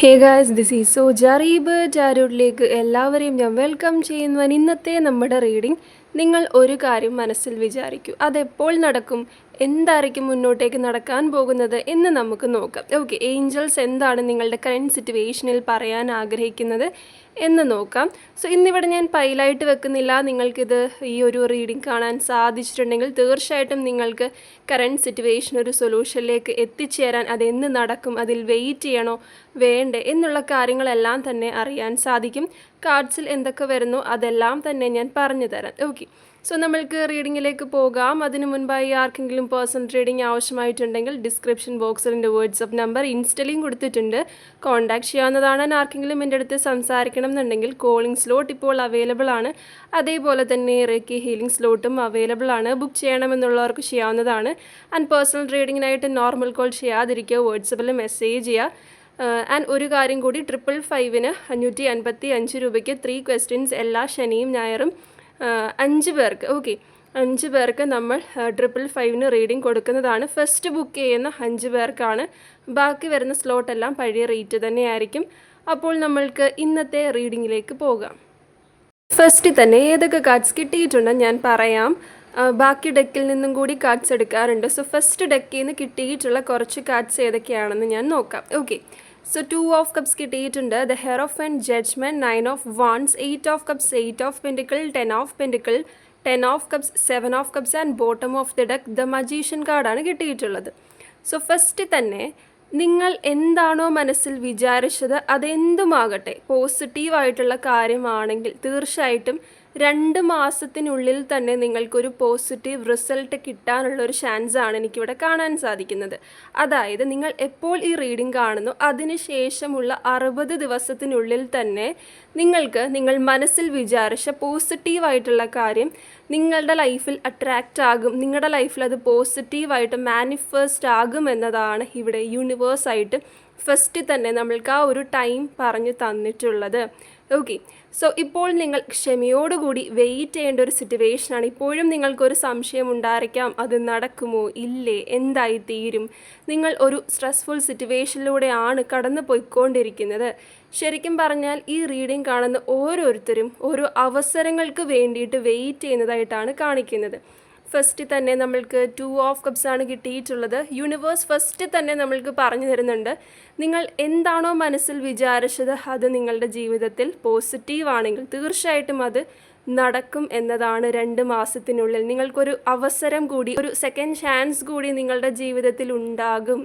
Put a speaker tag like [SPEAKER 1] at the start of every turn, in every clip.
[SPEAKER 1] Hey guys this is so ജറീബ് ജാരൂഡിലേക്ക് എല്ലാവരെയും ഞാൻ വെൽക്കം ചെയ്യുന്നു. ഇന്നത്തെ നമ്മുടെ റീഡിംഗ് നിങ്ങൾ ഒരു കാര്യം മനസ്സിൽ വിചാരിക്കൂ. അതെപ്പോൾ നടക്കും? എന്തായിരിക്കും മുന്നോട്ടേക്ക് നടക്കാൻ പോകുന്നത് എന്ന് നമുക്ക് നോക്കാം. ഓക്കെ ഏഞ്ചൽസ് എന്താണ് നിങ്ങളുടെ കറന്റ് സിറ്റുവേഷനിൽ പറയാൻ ആഗ്രഹിക്കുന്നത് എന്ന് നോക്കാം. സോ ഇന്നിവിടെ ഞാൻ പൈലായിട്ട് വെക്കുന്നില്ല. നിങ്ങൾക്കിത് ഈ ഒരു റീഡിംഗ് കാണാൻ സാധിച്ചിട്ടുണ്ടെങ്കിൽ തീർച്ചയായിട്ടും നിങ്ങൾക്ക് കറന്റ് സിറ്റുവേഷൻ ഒരു സൊല്യൂഷനിലേക്ക് എത്തിച്ചേരാൻ അതെന്ന് നടക്കും അതിൽ വെയിറ്റ് ചെയ്യണോ വേണ്ടേ എന്നുള്ള കാര്യങ്ങളെല്ലാം തന്നെ അറിയാൻ സാധിക്കും. കാർഡ്സിൽ എന്തൊക്കെ വരുന്നു അതെല്ലാം തന്നെ ഞാൻ പറഞ്ഞു തരാം. ഓക്കെ സോ നമ്മൾക്ക് റീഡിങ്ങിലേക്ക് പോകാം. അതിനു മുൻപായി ആർക്കെങ്കിലും പേഴ്സണൽ റീഡിംഗ് ആവശ്യമായിട്ടുണ്ടെങ്കിൽ ഡിസ്ക്രിപ്ഷൻ ബോക്സിൽ എന്റെ വാട്സപ്പ് നമ്പർ ഇൻസ്റ്റലിയും കൊടുത്തിട്ടുണ്ട്. കോൺടാക്ട് ചെയ്യാവുന്നതാണ്. ആർക്കെങ്കിലും എന്റെ അടുത്ത് സംസാരിക്കണം എന്നുണ്ടെങ്കിൽ കോളിംഗ് സ്ലോട്ട് ഇപ്പോൾ അവൈലബിൾ ആണ്. അതേപോലെ തന്നെ റേക്കി ഹീലിംഗ് സ്ലോട്ടും അവൈലബിൾ ആണ്. ബുക്ക് ചെയ്യണമെന്നുള്ളവർക്ക് ചെയ്യാവുന്നതാണ്. ആൻഡ് പേഴ്സണൽ റീഡിങ്ങിനായിട്ട് നോർമൽ കോൾ ചെയ്യാതിരിക്കുക. വാട്സപ്പിൽ മെസ്സേജ് ചെയ്യുക. ആൻഡ് ഒരു കാര്യം കൂടി ട്രിപ്പിൾ ഫൈവിന് അഞ്ഞൂറ്റി അൻപത്തി അഞ്ച് രൂപയ്ക്ക് ത്രീ ക്വസ്റ്റ്യൻസ് എല്ലാ ശനിയും ഞായറും അഞ്ച് പേർക്ക്. ഓക്കെ അഞ്ച് പേർക്ക് നമ്മൾ ട്രിപ്പിൾ ഫൈവിന് റീഡിംഗ് കൊടുക്കുന്നതാണ്. ഫസ്റ്റ് ബുക്ക് ചെയ്യുന്ന അഞ്ച് പേർക്കാണ്. ബാക്കി വരുന്ന സ്ലോട്ടെല്ലാം പഴയ റേറ്റ് തന്നെയായിരിക്കും. അപ്പോൾ നമ്മൾക്ക് ഇന്നത്തെ റീഡിങ്ങിലേക്ക് പോകാം. ഫസ്റ്റ് തന്നെ ഏതൊക്കെ കാർഡ്സ് കിട്ടിയിട്ടുണ്ടെന്ന് ഞാൻ പറയാം. ബാക്കി ഡെക്കിൽ നിന്നും കൂടി കാർഡ്സ് എടുക്കാറുണ്ട്. സോ ഫസ്റ്റ് ഡെക്കിൽ നിന്ന് കിട്ടിയിട്ടുള്ള കുറച്ച് കാർഡ്സ് ഏതൊക്കെയാണെന്ന് ഞാൻ നോക്കാം. Okay so two of cups കിട്ടിയിട്ടുണ്ട്. The hierophant and judgement nine of wands eight of cups eight of pentacle ten of pentacle ten of cups seven of cups and bottom of the deck the magician കാർഡാണ് കിട്ടിയിട്ടുള്ളത്. So first തന്നെ നിങ്ങൾ എന്താണോ മനസ്സിൽ വിചാരിച്ചത് അതെന്തുമാകട്ടെ പോസിറ്റീവായിട്ടുള്ള കാര്യമാണെങ്കിൽ തീർച്ചയായിട്ടും രണ്ട് മാസത്തിനുള്ളിൽ തന്നെ നിങ്ങൾക്കൊരു പോസിറ്റീവ് റിസൾട്ട് കിട്ടാനുള്ള ഒരു ചാൻസ് ആണ് എനിക്കിവിടെ കാണാൻ സാധിക്കുന്നത്. അതായത് നിങ്ങൾ എപ്പോൾ ഈ റീഡിംഗ് കാണുന്നു അതിനുശേഷമുള്ള അറുപത് ദിവസത്തിനുള്ളിൽ തന്നെ നിങ്ങൾക്ക് നിങ്ങൾ മനസ്സിൽ വിചാരിച്ച പോസിറ്റീവായിട്ടുള്ള കാര്യം നിങ്ങളുടെ ലൈഫിൽ അട്രാക്റ്റ് ആകും നിങ്ങളുടെ ലൈഫിൽ അത് പോസിറ്റീവായിട്ട് മാനിഫെസ്റ്റ് ആകും എന്നതാണ് ഇവിടെ യൂണിവേഴ്സായിട്ട് ഫസ്റ്റ് തന്നെ നമ്മൾക്ക് ആ ഒരു ടൈം പറഞ്ഞു തന്നിട്ടുള്ളത്. ഓക്കെ സോ ഇപ്പോൾ നിങ്ങൾ ക്ഷമയോടുകൂടി വെയിറ്റ് ചെയ്യേണ്ട ഒരു സിറ്റുവേഷനാണ് ഇപ്പോഴും നിങ്ങൾക്കൊരു സംശയം ഉണ്ടായിരിക്കാം. അത് നടക്കുമോ? ഇല്ലേ? എന്തായി തീരും? നിങ്ങൾ ഒരു സ്ട്രെസ്ഫുൾ സിറ്റുവേഷനിലൂടെയാണ് കടന്നു പോയിക്കൊണ്ടിരിക്കുന്നത് ശരിക്കും പറഞ്ഞാൽ ഈ റീഡിംഗ് കാണുന്ന ഓരോരുത്തരും ഓരോ അവസരങ്ങൾക്ക് വേണ്ടിയിട്ട് വെയിറ്റ് ചെയ്യുന്നതായിട്ടാണ് കാണിക്കുന്നത്. ഫസ്റ്റ് തന്നെ നമ്മൾക്ക് ടു ഓഫ് കപ്സ് ആണ് കിട്ടിയിട്ടുള്ളത്. യൂണിവേഴ്സ് ഫസ്റ്റ് തന്നെ നമ്മൾക്ക് പറഞ്ഞു തരുന്നുണ്ട്. നിങ്ങൾ എന്താണോ മനസ്സിൽ വിചാരിച്ചത് അത് നിങ്ങളുടെ ജീവിതത്തിൽ പോസിറ്റീവ് ആണെങ്കിൽ തീർച്ചയായിട്ടും അത് നടക്കും എന്നതാണ് രണ്ട് മാസത്തിനുള്ളിൽ. നിങ്ങൾക്കൊരു അവസരം കൂടി ഒരു സെക്കൻഡ് ചാൻസ് കൂടി നിങ്ങളുടെ ജീവിതത്തിൽ ഉണ്ടാകും.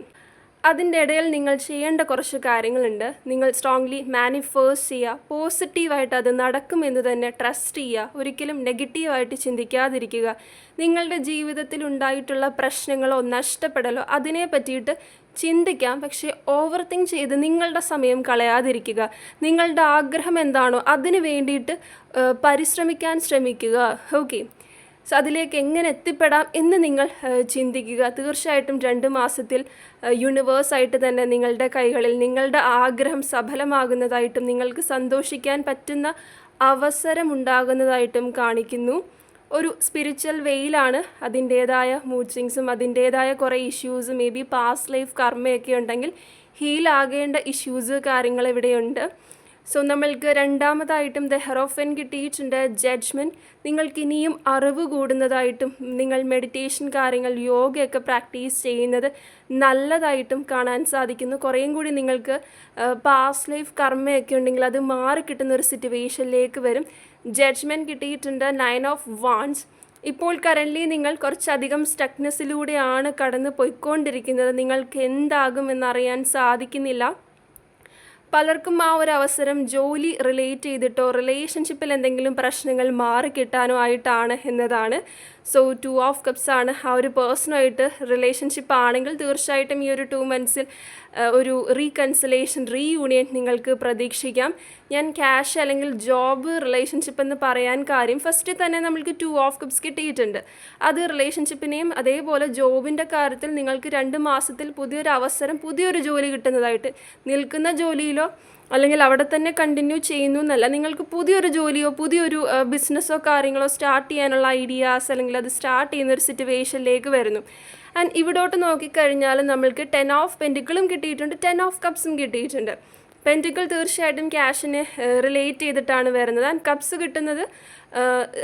[SPEAKER 1] അതിന്റെ ഇടയിൽ നിങ്ങൾ ചെയ്യേണ്ട കുറച്ച് കാര്യങ്ങളുണ്ട്. നിങ്ങൾ സ്ട്രോങ്ലി മാനിഫേഴ്സ് ചെയ്യുക. പോസിറ്റീവായിട്ട് അത് നടക്കുമെന്ന് തന്നെ ട്രസ്റ്റ് ചെയ്യുക. ഒരിക്കലും നെഗറ്റീവായിട്ട് ചിന്തിക്കാതിരിക്കുക. നിങ്ങളുടെ ജീവിതത്തിൽ ഉണ്ടായിട്ടുള്ള പ്രശ്നങ്ങളോ നഷ്ടപ്പെടലോ അതിനെ പറ്റിയിട്ട് ചിന്തിക്കാം. പക്ഷേ ഓവർ തിങ്ക് ചെയ്ത് നിങ്ങളുടെ സമയം കളയാതിരിക്കുക. നിങ്ങളുടെ ആഗ്രഹം എന്താണോ അതിന് വേണ്ടിയിട്ട് പരിശ്രമിക്കാൻ ശ്രമിക്കുക. ഓക്കെ സോ അതിലേക്ക് എങ്ങനെ എത്തിപ്പെടാം എന്ന് നിങ്ങൾ ചിന്തിക്കുക. തീർച്ചയായിട്ടും രണ്ട് മാസത്തിൽ യൂണിവേഴ്സായിട്ട് തന്നെ നിങ്ങളുടെ കൈകളിൽ നിങ്ങളുടെ ആഗ്രഹം സഫലമാകുന്നതായിട്ടും നിങ്ങൾക്ക് സന്തോഷിക്കാൻ പറ്റുന്ന അവസരമുണ്ടാകുന്നതായിട്ടും കാണിക്കുന്നു. ഒരു സ്പിരിച്വൽ വെയിലാണ് അതിന്റേതായ മൂഡ് അതിന്റേതായ കുറേ issues may be past life കർമ്മയൊക്കെ ഉണ്ടെങ്കിൽ ഹീലാകേണ്ട ഇഷ്യൂസ് കാര്യങ്ങൾ ഇവിടെയുണ്ട്. സോ നമ്മൾക്ക് രണ്ടാമതായിട്ടും ദ ഹെറോഫൻ കിട്ടിയിട്ടുണ്ട് ജഡ്ജ്മെന്റ് നിങ്ങൾക്ക് ഇനിയും അറിവ് കൂടുന്നതായിട്ടും നിങ്ങൾ മെഡിറ്റേഷൻ കാര്യങ്ങൾ യോഗയൊക്കെ പ്രാക്ടീസ് ചെയ്യുന്നത് നല്ലതായിട്ടും കാണാൻ സാധിക്കുന്നു. കുറേയും കൂടി നിങ്ങൾക്ക് പാസ്റ്റ് ലൈഫ് കർമ്മയൊക്കെ ഉണ്ടെങ്കിൽ അത് മാറിക്കിട്ടുന്ന ഒരു സിറ്റുവേഷനിലേക്ക് വരും. ജഡ്ജ്മെന്റ് കിട്ടിയിട്ടുണ്ട് നയൻ ഓഫ് വാൺസ് ഇപ്പോൾ കറന്റ്ലി നിങ്ങൾ കുറച്ചധികം സ്റ്റക്നെസ്സിലൂടെയാണ് കടന്നു പോയിക്കൊണ്ടിരിക്കുന്നത് നിങ്ങൾക്ക് എന്താകും എന്നറിയാൻ സാധിക്കുന്നില്ല. പലർക്കും ആ ഒരു അവസരം ജോലി റിലേറ്റ് ചെയ്തിട്ടോ റിലേഷൻഷിപ്പിൽ എന്തെങ്കിലും പ്രശ്നങ്ങൾ മാറിക്കിട്ടാനോ ആയിട്ടാണ് എന്നതാണ് സോ ടു ഓഫ് കപ്സ് ആണ് ആ ഒരു പേഴ്സണായിട്ട് റിലേഷൻഷിപ്പ് ആണെങ്കിൽ തീർച്ചയായിട്ടും ഈ ഒരു ടു മന്ത്സിൽ ഒരു റീകൺസിലേഷൻ റീയൂണിയൻ നിങ്ങൾക്ക് പ്രതീക്ഷിക്കാം. ഞാൻ ക്യാഷ് അല്ലെങ്കിൽ ജോബ് റിലേഷൻഷിപ്പ് എന്ന് പറയാൻ കാര്യം ഫസ്റ്റ് തന്നെ നമ്മൾക്ക് ടു ഓഫ് കപ്സ് കിട്ടിയിട്ടുണ്ട്. അത് റിലേഷൻഷിപ്പിനെയും അതേപോലെ ജോബിന്റെ കാര്യത്തിൽ നിങ്ങൾക്ക് രണ്ട് മാസത്തിൽ പുതിയൊരു അവസരം പുതിയൊരു ജോലി കിട്ടുന്നതായിട്ട് നിൽക്കുന്ന ജോലിയിലോ അല്ലെങ്കിൽ അവിടെ തന്നെ കണ്ടിന്യൂ ചെയ്യുന്നു എന്നല്ല. നിങ്ങൾക്ക് പുതിയൊരു ജോലിയോ പുതിയൊരു ബിസിനസ്സോ കാര്യങ്ങളോ സ്റ്റാർട്ട് ചെയ്യാനുള്ള ഐഡിയാസ് അല്ലെങ്കിൽ അത് സ്റ്റാർട്ട് ചെയ്യുന്ന ഒരു സിറ്റുവേഷനിലേക്ക് വരുന്നു. ആൻഡ് ഇവിടോട്ട് നോക്കിക്കഴിഞ്ഞാൽ നമ്മൾക്ക് ടെൻ ഓഫ് പെന്റിക്കിളും കിട്ടിയിട്ടുണ്ട് ടെൻ ഓഫ് കപ്സും കിട്ടിയിട്ടുണ്ട്. പെന്റിക്കിൾ തീർച്ചയായിട്ടും ക്യാഷിനെ റിലേറ്റ് ചെയ്തിട്ടാണ് വരുന്നത്. ആൻഡ് കപ്സ് കിട്ടുന്നത്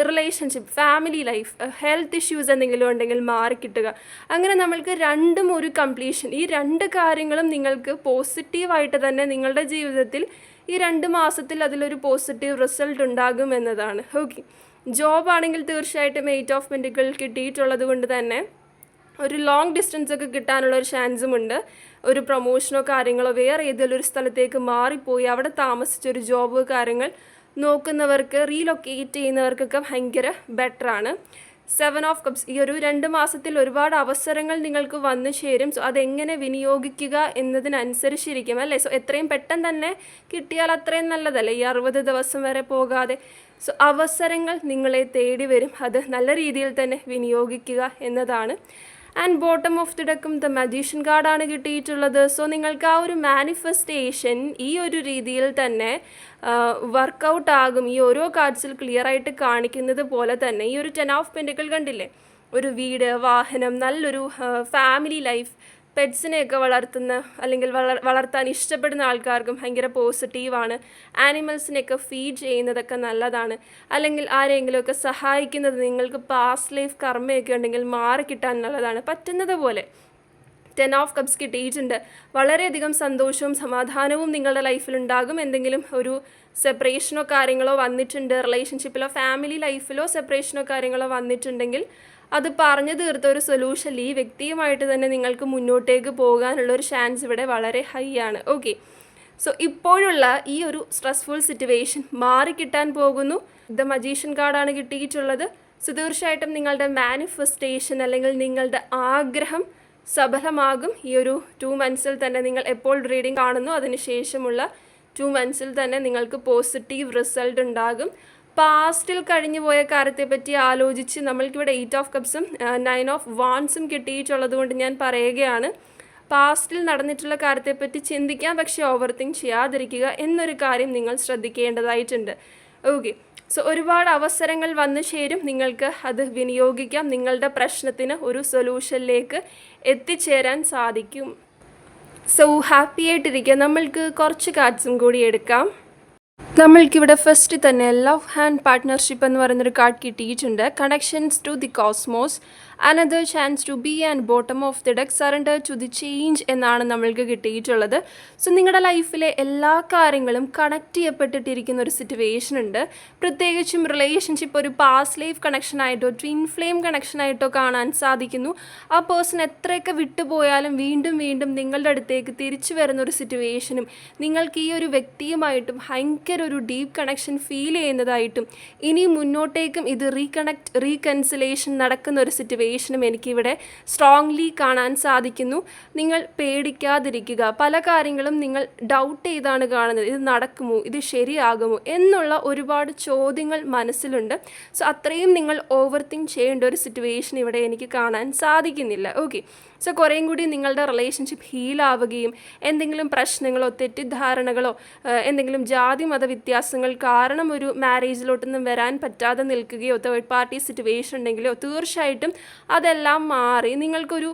[SPEAKER 1] relationship family life health issues എന്തെങ്കിലും ഉണ്ടെങ്കിൽ മാറിക്കിട്ടുക അങ്ങനെ നമ്മൾക്ക് രണ്ടും ഒരു കംപ്ലീഷൻ ഈ രണ്ട് കാര്യങ്ങളും നിങ്ങൾക്ക് പോസിറ്റീവായിട്ട് തന്നെ നിങ്ങളുടെ ജീവിതത്തിൽ ഈ രണ്ട് മാസത്തിൽ അതിലൊരു പോസിറ്റീവ് റിസൾട്ട് ഉണ്ടാകും എന്നതാണ്. ഓക്കെ ജോബാണെങ്കിൽ തീർച്ചയായിട്ടും എയ്റ്റ് ഓഫ് പെന്റിക്കിൾ കിട്ടിയിട്ടുള്ളത് കൊണ്ട് തന്നെ ഒരു ലോങ് ഡിസ്റ്റൻസ് ഒക്കെ കിട്ടാനുള്ള ഒരു ചാൻസും ഉണ്ട്. ഒരു പ്രൊമോഷനോ കാര്യങ്ങളോ വേറെ ഏതെങ്കിലും ഒരു സ്ഥലത്തേക്ക് മാറിപ്പോയി അവിടെ താമസിച്ച ഒരു ജോബ് കാര്യങ്ങൾ നോക്കുന്നവർക്ക് റീലൊക്കേറ്റ് ചെയ്യുന്നവർക്കൊക്കെ ഭയങ്കര ബെറ്ററാണ് സെവൻ ഓഫ് കപ്സ് ഈ ഒരു രണ്ട് മാസത്തിൽ ഒരുപാട് അവസരങ്ങൾ നിങ്ങൾക്ക് വന്നു ചേരും. സോ അതെങ്ങനെ വിനിയോഗിക്കുക എന്നതിനനുസരിച്ചിരിക്കും അല്ലേ? സോ എത്രയും പെട്ടെന്ന് തന്നെ കിട്ടിയാൽ അത്രയും നല്ലതല്ലേ? ഈ അറുപത് ദിവസം വരെ പോകാതെ. സോ അവസരങ്ങൾ നിങ്ങളെ തേടി വരും. അത് നല്ല രീതിയിൽ തന്നെ വിനിയോഗിക്കുക എന്നതാണ്. ആൻഡ് ബോട്ടം ഓഫ് ദി ഡെക്കും ദ മജീഷ്യൻ കാർഡാണ് കിട്ടിയിട്ടുള്ളത്. സോ നിങ്ങൾക്ക് ആ ഒരു മാനിഫെസ്റ്റേഷൻ ഈ ഒരു രീതിയിൽ തന്നെ വർക്കൗട്ട് ആകും. ഈ ഓരോ കാർഡ്സിൽ ക്ലിയർ ആയിട്ട് കാണിക്കുന്നത് പോലെ തന്നെ. ഈ ഒരു ടെൻ ഓഫ് പെന്റുകൾ കണ്ടില്ലേ? ഒരു വീട് വാഹനം നല്ലൊരു ഫാമിലി ലൈഫ് പെറ്റ്സിനെയൊക്കെ വളർത്തുന്ന അല്ലെങ്കിൽ വളർ വളർത്താൻ ഇഷ്ടപ്പെടുന്ന ആൾക്കാർക്കും ഭയങ്കര പോസിറ്റീവാണ് ആനിമൽസിനെയൊക്കെ ഫീഡ് ചെയ്യുന്നതൊക്കെ നല്ലതാണ്. അല്ലെങ്കിൽ ആരെങ്കിലുമൊക്കെ സഹായിക്കുന്നത് നിങ്ങൾക്ക് പാസ്റ്റ് ലൈഫ് കർമ്മയൊക്കെ ഉണ്ടെങ്കിൽ മാറി കിട്ടാൻ നല്ലതാണ്. പറ്റുന്നത് പോലെ. ടെൻ ഓഫ് കപ്സ് കിട്ടിയിട്ടുണ്ട്. വളരെയധികം സന്തോഷവും സമാധാനവും നിങ്ങളുടെ ലൈഫിൽ ഉണ്ടാകും. എന്തെങ്കിലും ഒരു സെപ്പറേഷനോ കാര്യങ്ങളോ വന്നിട്ടുണ്ട് റിലേഷൻഷിപ്പിലോ ഫാമിലി ലൈഫിലോ സെപ്പറേഷനോ കാര്യങ്ങളോ വന്നിട്ടുണ്ടെങ്കിൽ അത് പറഞ്ഞു തീർത്ത ഒരു സൊല്യൂഷൻ ഈ വ്യക്തിയുമായിട്ട് തന്നെ നിങ്ങൾക്ക് മുന്നോട്ടേക്ക് പോകാനുള്ള ഒരു ചാൻസ് ഇവിടെ വളരെ ഹൈ ആണ്. ഓക്കെ സോ ഇപ്പോഴുള്ള ഈ ഒരു സ്ട്രെസ്ഫുൾ സിറ്റുവേഷൻ മാറിക്കിട്ടാൻ പോകുന്നു. ദ മജീഷ്യൻ കാർഡാണ് കിട്ടിയിട്ടുള്ളത്. സോ തീർച്ചയായിട്ടും നിങ്ങളുടെ മാനിഫെസ്റ്റേഷൻ അല്ലെങ്കിൽ നിങ്ങളുടെ ആഗ്രഹം സഫലമാകും. ഈ ഒരു ടു മന്ത്സിൽ തന്നെ നിങ്ങൾ എപ്പോൾ റീഡിംഗ് കാണുന്നു അതിനുശേഷമുള്ള ടു മന്ത്സിൽ തന്നെ നിങ്ങൾക്ക് പോസിറ്റീവ് റിസൾട്ട് ഉണ്ടാകും. പാസ്റ്റിൽ കഴിഞ്ഞു പോയ കാര്യത്തെപ്പറ്റി ആലോചിച്ച് നമ്മൾക്കിവിടെ എയ്റ്റ് ഓഫ് കപ്സും നയൻ ഓഫ് വാൺസും കിട്ടിയിട്ടുള്ളത് കൊണ്ട് ഞാൻ പറയുകയാണ്. പാസ്റ്റിൽ നടന്നിട്ടുള്ള കാര്യത്തെപ്പറ്റി ചിന്തിക്കാം പക്ഷേ ഓവർ തിങ്ക് ചെയ്യാതിരിക്കുക എന്നൊരു കാര്യം നിങ്ങൾ ശ്രദ്ധിക്കേണ്ടതായിട്ടുണ്ട്. ഓക്കെ സോ ഒരുപാട് അവസരങ്ങൾ വന്നു ചേരും. നിങ്ങൾക്ക് അത് വിനിയോഗിക്കാം. നിങ്ങളുടെ പ്രശ്നത്തിന് ഒരു സൊല്യൂഷനിലേക്ക് എത്തിച്ചേരാൻ സാധിക്കും. സോ ഹാപ്പി ആയിട്ടിരിക്കുക. നമ്മൾക്ക് കുറച്ച് കാർഡ്സും കൂടി എടുക്കാം. നമ്മൾക്കിവിടെ ഫസ്റ്റ് തന്നെ ലവ് ഹാൻഡ് പാർട്ട്ണർഷിപ്പ് എന്ന് പറയുന്നൊരു കാർഡ് കിട്ടിയിട്ടുണ്ട്. Connections to the cosmos another chance to be and bottom of the deck surrender to the change എന്നാണ് നമ്മൾക്ക് കിട്ടിയിട്ടുള്ളത്. സോ നിങ്ങളുടെ ലൈഫിലെ എല്ലാ കാര്യങ്ങളും കണക്ട് ചെയ്യപ്പെട്ടിട്ടിരിക്കുന്ന ഒരു സിറ്റുവേഷൻ ഉണ്ട്. പ്രത്യേകിച്ചും റിലേഷൻഷിപ്പ് ഒരു പാസ് ലൈഫ് കണക്ഷനായിട്ടോ ട്വിൻ ഫ്ലെയിം കണക്ഷനായിട്ടോ കാണാൻ സാധിക്കുന്നു. ആ പേഴ്സൺ എത്രയൊക്കെ വിട്ടുപോയാലും വീണ്ടും വീണ്ടും നിങ്ങളുടെ അടുത്തേക്ക് തിരിച്ചു വരുന്ന ഒരു സിറ്റുവേഷനും നിങ്ങൾക്ക് ഈ ഒരു വ്യക്തിയുമായിട്ടും ഭയങ്കര ഒരു ഡീപ്പ് കണക്ഷൻ ഫീൽ ചെയ്യുന്നതായിട്ടും ഇനി മുന്നോട്ടേക്കും ഇത് റീകണക്ട് റീകൺസിലേഷൻ നടക്കുന്ന ഒരു സിറ്റുവേഷനും എനിക്കിവിടെ സ്ട്രോങ്ലി കാണാൻ സാധിക്കുന്നു. നിങ്ങൾ പേടിക്കാതിരിക്കുക. പല കാര്യങ്ങളും നിങ്ങൾ ഡൗട്ട് ചെയ്താണ് കാണുന്നത്. ഇത് നടക്കുമോ? ഇത് ശരിയാകുമോ? എന്നുള്ള ഒരുപാട് ചോദ്യങ്ങൾ മനസ്സിലുണ്ട്. സോ അത്രയും നിങ്ങൾ ഓവർ തിങ്ക് ചെയ്യേണ്ട ഒരു സിറ്റുവേഷൻ ഇവിടെ എനിക്ക് കാണാൻ സാധിക്കുന്നില്ല. ഓക്കെ സോ കുറേയും കൂടി നിങ്ങളുടെ റിലേഷൻഷിപ്പ് ഹീലാവുകയും എന്തെങ്കിലും പ്രശ്നങ്ങളോ തെറ്റിദ്ധാരണകളോ എന്തെങ്കിലും ജാതി മത വ്യത്യാസങ്ങൾ കാരണം ഒരു മാരേജിലോട്ടൊന്നും വരാൻ പറ്റാതെ നിൽക്കുകയോ തേർഡ് പാർട്ടി സിറ്റുവേഷൻ ഉണ്ടെങ്കിലോ തീർച്ചയായിട്ടും അതെല്ലാം മാറി നിങ്ങൾക്കൊരു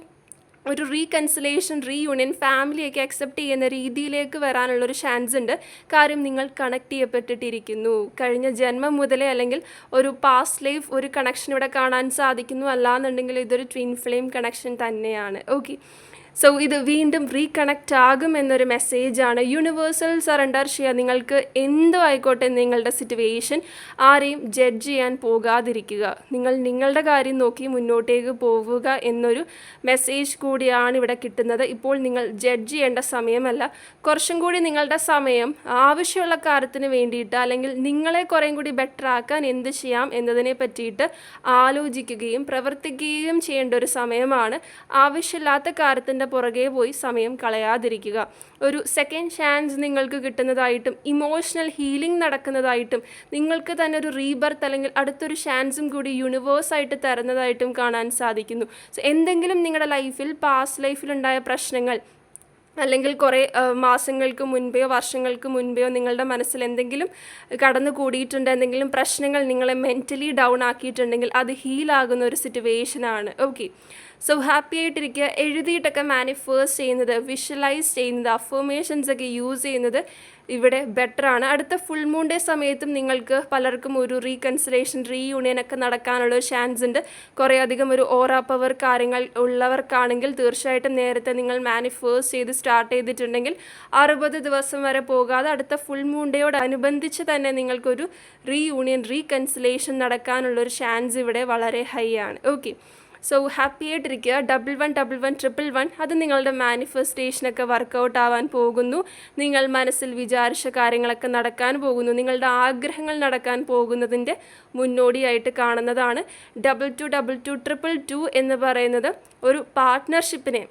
[SPEAKER 1] ഒരു റീകൺസിലേഷൻ റീയൂണിയൻ ഫാമിലിയൊക്കെ അക്സെപ്റ്റ് ചെയ്യുന്ന രീതിയിലേക്ക് വരാനുള്ളൊരു ചാൻസ് ഉണ്ട്. കാര്യം നിങ്ങൾ കണക്ട് ചെയ്യപ്പെട്ടിട്ടിരിക്കുന്നു. കഴിഞ്ഞ ജന്മം മുതലേ അല്ലെങ്കിൽ ഒരു പാസ്റ്റ് ലൈഫ് ഒരു കണക്ഷൻ ഇവിടെ കാണാൻ സാധിക്കുന്നു. അല്ലാന്നുണ്ടെങ്കിൽ ഇതൊരു ട്വിൻ ഫ്ലെയിം കണക്ഷൻ തന്നെയാണ്. ഓക്കെ സോ ഇത് വീണ്ടും റീകണക്റ്റ് ആകും എന്നൊരു മെസ്സേജാണ് യൂണിവേഴ്സൽ സറണ്ടർ ചെയ്യുക നിങ്ങൾക്ക് എന്തോ ആയിക്കോട്ടെ നിങ്ങളുടെ സിറ്റുവേഷൻ ആരെയും ജഡ്ജ് ചെയ്യാൻ പോകാതിരിക്കുക. നിങ്ങൾ നിങ്ങളുടെ കാര്യം നോക്കി മുന്നോട്ടേക്ക് പോവുക എന്നൊരു മെസ്സേജ് കൂടിയാണ് ഇവിടെ കിട്ടുന്നത്. ഇപ്പോൾ നിങ്ങൾ ജഡ്ജ് ചെയ്യേണ്ട സമയമല്ല. കുറച്ചും കൂടി നിങ്ങളുടെ സമയം ആവശ്യമുള്ള കാര്യത്തിന് വേണ്ടിയിട്ട് അല്ലെങ്കിൽ നിങ്ങളെ കുറേയും കൂടി ബെറ്റർ ആക്കാൻ എന്ത് ചെയ്യാം എന്നതിനെ പറ്റിയിട്ട് ആലോചിക്കുകയും പ്രവർത്തിക്കുകയും ചെയ്യേണ്ട ഒരു സമയമാണ്. ആവശ്യമില്ലാത്ത കാര്യത്തിന്റെ പുറകെ പോയി സമയം കളയാതിരിക്കുക. ഒരു സെക്കൻഡ് ചാൻസ് നിങ്ങൾക്ക് കിട്ടുന്നതായിട്ടും ഇമോഷണൽ ഹീലിംഗ് നടക്കുന്നതായിട്ടും നിങ്ങൾക്ക് തന്നെ ഒരു റീബർത്ത് അല്ലെങ്കിൽ അടുത്തൊരു ചാൻസും കൂടി യൂണിവേഴ്സായിട്ട് തരുന്നതായിട്ടും കാണാൻ സാധിക്കുന്നു. സോ എന്തെങ്കിലും നിങ്ങളുടെ ലൈഫിൽ പാസ്റ്റ് ലൈഫിലുണ്ടായ പ്രശ്നങ്ങൾ അല്ലെങ്കിൽ കുറേ മാസങ്ങൾക്ക് മുൻപെയോ വർഷങ്ങൾക്ക് മുൻപെയോ നിങ്ങളുടെ മനസ്സിൽ എന്തെങ്കിലും കടന്നു കൂടിയിട്ടുണ്ട് എന്തെങ്കിലും പ്രശ്നങ്ങൾ നിങ്ങളെ മെന്റലി ഡൗൺ ആക്കിയിട്ടുണ്ടെങ്കിൽ അത് ഹീലാകുന്ന ഒരു സിറ്റുവേഷനാണ് ഓക്കെ സോ ഹാപ്പി ആയിട്ടിരിക്കുക. എഴുതിയിട്ടൊക്കെ മാനിഫേസ്റ്റ് ചെയ്യുന്നത് വിഷ്വലൈസ് ചെയ്യുന്നത് അഫോമേഷൻസ് ഒക്കെ യൂസ് ചെയ്യുന്നത് ഇവിടെ ബെറ്ററാണ് അടുത്ത ഫുൾ ഡേ സമയത്തും നിങ്ങൾക്ക് പലർക്കും ഒരു റീകൺസിലേഷൻ റീയൂണിയൻ ഒക്കെ നടക്കാനുള്ള ഒരു ചാൻസ് ഉണ്ട്. കുറേ അധികം ഒരു ഓറ പവർ കാര്യങ്ങൾ ഉള്ളവർക്കാണെങ്കിൽ തീർച്ചയായിട്ടും നേരത്തെ നിങ്ങൾ മാനിഫേഴ്സ് ചെയ്ത് സ്റ്റാർട്ട് ചെയ്തിട്ടുണ്ടെങ്കിൽ അറുപത് ദിവസം വരെ പോകാതെ അടുത്ത ഫുൾ മൂൺ ഡേയോട് അനുബന്ധിച്ച് തന്നെ നിങ്ങൾക്കൊരു റീയൂണിയൻ റീകൺസിലേഷൻ നടക്കാനുള്ളൊരു ചാൻസ് ഇവിടെ വളരെ ഹൈ ആണ്. ഓക്കെ സോ ഹാപ്പി ആയിട്ടിരിക്കുക. Double one double one triple one അത് നിങ്ങളുടെ മാനിഫെസ്റ്റേഷനൊക്കെ വർക്കൗട്ട് ആവാൻ പോകുന്നു. നിങ്ങൾ മനസ്സിൽ വിചാരിച്ച കാര്യങ്ങളൊക്കെ നടക്കാൻ പോകുന്നു. നിങ്ങളുടെ ആഗ്രഹങ്ങൾ നടക്കാൻ പോകുന്നതിന്റെ മുന്നോടിയായിട്ട് കാണുന്നതാണ്. Double two double two triple two എന്ന് പറയുന്നത് ഒരു പാർട്ട്ണർഷിപ്പിനെ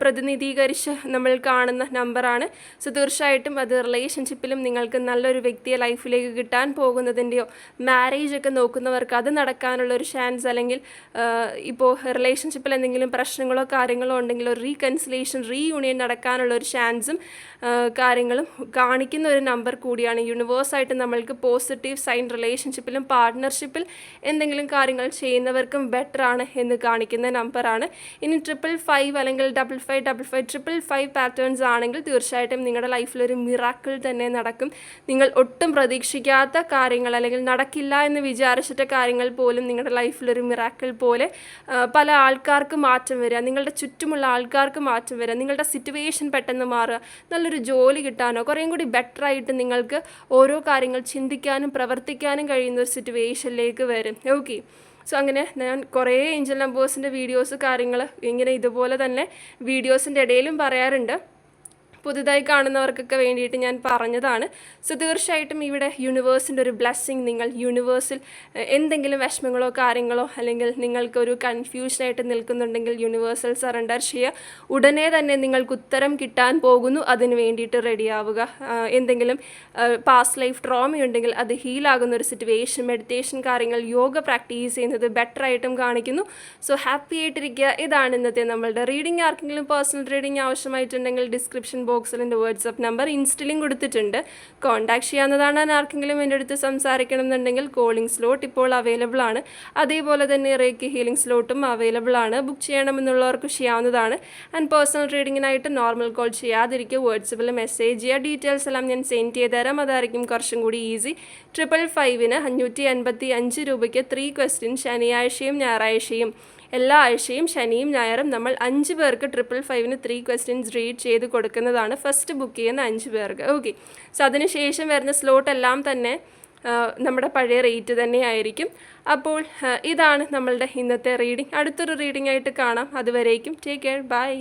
[SPEAKER 1] പ്രതിനിധീകരിച്ച് നമ്മൾ കാണുന്ന നമ്പറാണ്. സോ തീർച്ചയായിട്ടും അത് റിലേഷൻഷിപ്പിലും നിങ്ങൾക്ക് നല്ലൊരു വ്യക്തിയെ ലൈഫിലേക്ക് കിട്ടാൻ പോകുന്നതിന്റെയോ മാരേജ് ഒക്കെ നോക്കുന്നവർക്ക് അത് നടക്കാനുള്ള ഒരു ചാൻസ് അല്ലെങ്കിൽ ഇപ്പോൾ റിലേഷൻഷിപ്പിൽ എന്തെങ്കിലും പ്രശ്നങ്ങളോ കാര്യങ്ങളോ ഉണ്ടെങ്കിൽ ഒരു റീകൺസിലേഷൻ റീയൂണിയൻ നടക്കാനുള്ള ഒരു ചാൻസും കാര്യങ്ങളും കാണിക്കുന്ന ഒരു നമ്പർ കൂടിയാണ്. യൂണിവേഴ്സായിട്ട് നമ്മൾക്ക് പോസിറ്റീവ് സൈൻ റിലേഷൻഷിപ്പിലും പാർട്ട്ണർഷിപ്പിൽ എന്തെങ്കിലും കാര്യങ്ങൾ ചെയ്യുന്നവർക്കും ബെറ്ററാണ് എന്ന് കാണിക്കുന്ന നമ്പറാണ് ഇനി ട്രിപ്പിൾ ഫൈവ് അല്ലെങ്കിൽ double five double five triple five patterns ആണെങ്കിൽ തീർച്ചയായിട്ടും നിങ്ങളുടെ ലൈഫിൽ ഒരു മിറാക്കിൾ തന്നെ നടക്കും. നിങ്ങൾ ഒട്ടും പ്രതീക്ഷിക്കാത്ത കാര്യങ്ങൾ അല്ലെങ്കിൽ നടക്കില്ല എന്ന് വിചാരിച്ചിട്ട കാര്യങ്ങൾ പോലും നിങ്ങളുടെ ലൈഫിൽ ഒരു മിറാക്കിൾ പോലെ പല ആൾക്കാർക്ക് മാറ്റം വരിക നിങ്ങളുടെ ചുറ്റുമുള്ള ആൾക്കാർക്ക് മാറ്റം വരിക നിങ്ങളുടെ സിറ്റുവേഷൻ പെട്ടെന്ന് മാറുക നല്ലൊരു ജോലി കിട്ടാനോ കുറേയും കൂടി ബെറ്ററായിട്ട് നിങ്ങൾക്ക് ഓരോ കാര്യങ്ങൾ ചിന്തിക്കാനും പ്രവർത്തിക്കാനും കഴിയുന്ന ഒരു സിറ്റുവേഷനിലേക്ക് വരും. ഓക്കെ സോ അങ്ങനെ ഞാൻ കുറേ ഏഞ്ചൽ നമ്പേഴ്സിന്റെ വീഡിയോസ് കാര്യങ്ങൾ ഇങ്ങനെ ഇതുപോലെ തന്നെ വീഡിയോസിന്റെ ഇടയിലും പറയാറുണ്ട്. പുതുതായി കാണുന്നവർക്കൊക്കെ വേണ്ടിയിട്ട് ഞാൻ പറഞ്ഞതാണ്. സോ തീർച്ചയായിട്ടും ഇവിടെ യൂണിവേഴ്സിന്റെ ഒരു ബ്ലെസ്സിങ് നിങ്ങൾ യൂണിവേഴ്സിൽ എന്തെങ്കിലും വിഷമങ്ങളോ കാര്യങ്ങളോ അല്ലെങ്കിൽ നിങ്ങൾക്കൊരു കൺഫ്യൂഷനായിട്ട് നിൽക്കുന്നുണ്ടെങ്കിൽ യൂണിവേഴ്സൽ സറണ്ടർ ചെയ്യുക. ഉടനെ തന്നെ നിങ്ങൾക്ക് ഉത്തരം കിട്ടാൻ പോകുന്നു. അതിന് വേണ്ടിയിട്ട് റെഡിയാവുക എന്തെങ്കിലും പാസ്റ്റ് ലൈഫ് ട്രോമ ഉണ്ടെങ്കിൽ അത് ഹീലാകുന്ന ഒരു സിറ്റുവേഷൻ മെഡിറ്റേഷൻ കാര്യങ്ങൾ യോഗ പ്രാക്ടീസ് ചെയ്യുന്നത് ബെറ്റർ ആയിട്ടും കാണിക്കുന്നു. സോ ഹാപ്പി ആയിട്ടിരിക്കുക. ഇതാണ് ഇന്നത്തെ നമ്മളുടെ റീഡിംഗ് ആർക്കെങ്കിലും പേഴ്സണൽ റീഡിംഗ് ആവശ്യമായിട്ടുണ്ടെങ്കിൽ ഡിസ്ക്രിപ്ഷൻ ബോക്സിൽ എന്റെ വാട്സപ്പ് നമ്പർ ഇൻസ്റ്റലിംഗ് കൊടുത്തിട്ടുണ്ട്. കോൺടാക്ട് ചെയ്യാവുന്നതാണ് ആർക്കെങ്കിലും എന്റെ അടുത്ത് സംസാരിക്കണം എന്നുണ്ടെങ്കിൽ കോളിംഗ് സ്ലോട്ട് ഇപ്പോൾ അവൈലബിൾ ആണ്. അതേപോലെ തന്നെ റേക്ക് ഹീലിംഗ് സ്ലോട്ടും അവൈലബിൾ ആണ്. ബുക്ക് ചെയ്യണമെന്നുള്ളവർക്ക് ചെയ്യാവുന്നതാണ്. ആൻഡ് പേഴ്സണൽ റീഡിങ്ങിനായിട്ട് നോർമൽ കോൾ ചെയ്യാതിരിക്കുക. വാട്സപ്പിൽ മെസ്സേജ് ചെയ്യുക. ഡീറ്റെയിൽസ് എല്ലാം ഞാൻ സെൻഡ് ചെയ്ത് തരാം. അതായിരിക്കും കുറച്ചും കൂടി ഈസി ട്രിപ്പിൾ ഫൈവിന് അഞ്ഞൂറ്റി അൻപത്തി അഞ്ച് രൂപയ്ക്ക് ത്രീ ക്വസ്റ്റ്യൻ ശനിയാഴ്ചയും ഞായറാഴ്ചയും എല്ലാ ആഴ്ചയും ശനിയും ഞായറും നമ്മൾ അഞ്ച് പേർക്ക് ട്രിപ്പിൾ ഫൈവിന് ത്രീ ക്വസ്റ്റ്യൻസ് റീഡ് ചെയ്ത് കൊടുക്കുന്നതാണ് ഫസ്റ്റ് ബുക്ക് ചെയ്യുന്ന അഞ്ച് പേർക്ക്. ഓക്കെ സോ അതിനുശേഷം വരുന്ന സ്ലോട്ട് എല്ലാം തന്നെ നമ്മുടെ പഴയ റേറ്റ് തന്നെയായിരിക്കും അപ്പോൾ ഇതാണ് നമ്മളുടെ ഇന്നത്തെ റീഡിംഗ് അടുത്തൊരു റീഡിംഗ് ആയിട്ട് കാണാം. അതുവരേക്കും ടേക്ക് കെയർ ബൈ